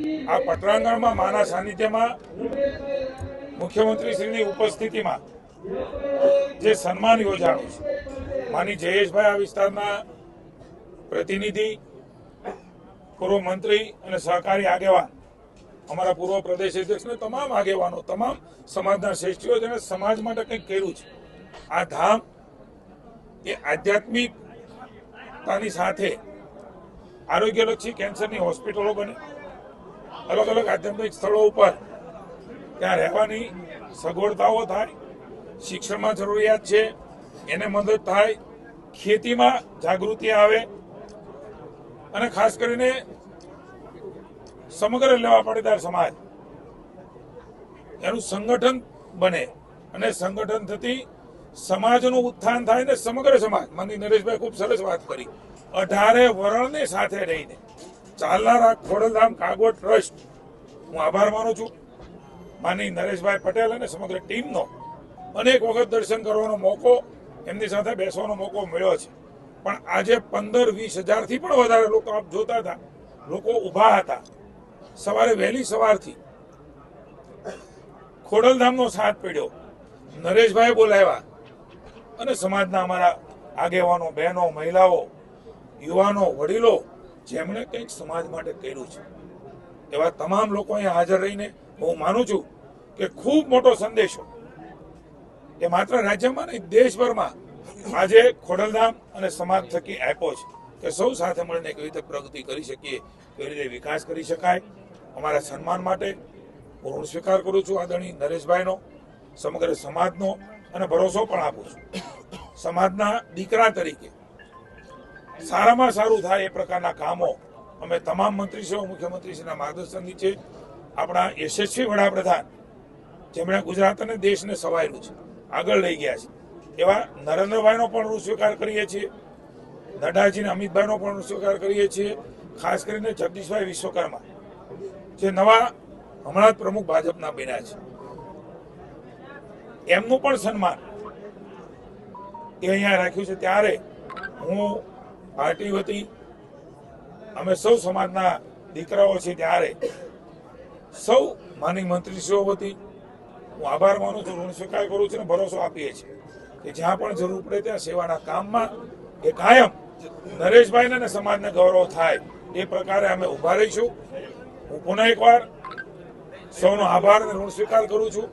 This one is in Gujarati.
આ પટરાંગણમાં માના સાનિધ્યમાં મુખ્યમંત્રીશ્રીની ઉપસ્થિતિમાં જે સન્માન યોજાણું છે, માની જયેશભાઈ આ વિસ્તારના પ્રતિનિધિ, પૂર્વ મંત્રી અને સહકારી આગેવાન, અમારા પૂર્વ પ્રદેશ અધ્યક્ષને તમામ આગેવાનો, તમામ સમાજના શ્રેષ્ઠીઓ જેને સમાજ માટે કંઈક કર્યું છે. આ ધામ એ આધ્યાત્મિકતાની સાથે આરોગ્યલક્ષી કેન્સરની હોસ્પિટલો બને અલગ અલગ આધ્યાત્મિક સ્થળો ઉપર ત્યાં રહેવાની સગવડતાઓ થાય, શિક્ષણમાં જરૂરિયાત છે, એને મદદ થાય, ખેતીમાં જાગૃતિ આવે, અને ખાસ કરીને સમગ્ર લેવા પાટીદાર સમાજ, એનું સંગઠન બને અને સંગઠન થતી સમાજનું ઉત્થાન થાય ને સમગ્ર સમાજ. માની નરેશભાઈ ખૂબ સરસ વાત કરી. અઢારે વરણને સાથે રહીને. ચાલનારા ખોડલધામ કાગવડ ટ્રસ્ટ. હું આભાર માનું છું. માની નરેશભાઈ પટેલ અને સમગ્ર ટીમનો અનેક વખત દર્શન કરવાનો મોકો, એમની સાથે બેસવાનો મોકો મળ્યો છે. પણ આજે પંદર વીસ હજારથી પણ વધારે લોકો આપ જોતા હતા, લોકો ઊભા હતા. સવારે વહેલી સવારથી ખોડલધામનો સાથ પડ્યો. નરેશભાઈ બોલાવ્યા અને સમાજના અમારા આગેવાનો, બહેનો, મહિલાઓ, યુવાનો, વડીલો જેમણે કંઈક સમાજ માટે કર્યું છે. એવા તમામ લોકો અહીંયા હાજર રહીને હું માનું છું કે ખૂબ મોટો સંદેશો એ માત્ર રાજ્યમાં નહીં, દેશભરમાં આજે ખોડલધામ અને સમાજ થકી આપ્યો છે કે સૌ સાથે મળીને કેવી રીતે પ્રગતિ કરી શકીએ, કેવી રીતે વિકાસ કરી શકાય, અમારા સન્માન માટે હું સ્વીકાર કરું છું આદરણીય નરેશભાઈનો, સમગ્ર સમાજનો અને ભરોસો પણ આપું છું. સમાજના દીકરા તરીકે સારામાં સારું થાય એ પ્રકારના કામો અમે તમામ મંત્રીશ્રીઓ મુખ્યમંત્રીશ્રીના માર્ગદર્શન નીચે આપણા યશસ્વી વડાપ્રધાન, જેમણે ગુજરાત અને દેશને સવાયેલું છે, આગળ લઈ ગયા છે. એવા નરેન્દ્રભાઈનો પણ ઋણ સ્વીકાર કરીએ છીએ નડ્ડાજી અને અમિતભાઈનો પણ સ્વીકાર કરીએ છીએ, ખાસ કરીને જગદીશભાઈ વિશ્વકર્મા, જે નવા હમણાં જ પ્રમુખ ભાજપના બન્યા છે. એમનું પણ સન્માન એ અહીંયા રાખ્યું છે. ત્યારે હું પાર્ટી વતી અમે સૌ સમાજના દીકરાઓ છીએ ત્યારે. સૌ માની મંત્રીશ્રીઓ વતી હું આભાર માનું છું, ઋણ સ્વીકાર કરું છું અને ભરોસો આપીએ છીએ કે જ્યાં પણ જરૂર પડે ત્યાં સેવાના કામમાં એ કાયમ નરેશભાઈને અને સમાજને ગૌરવ થાય. એ પ્રકારે અમે ઊભા રહીશું. હું પુનઃ એકવાર સૌનો આભાર અને ઋણ સ્વીકાર કરું છું.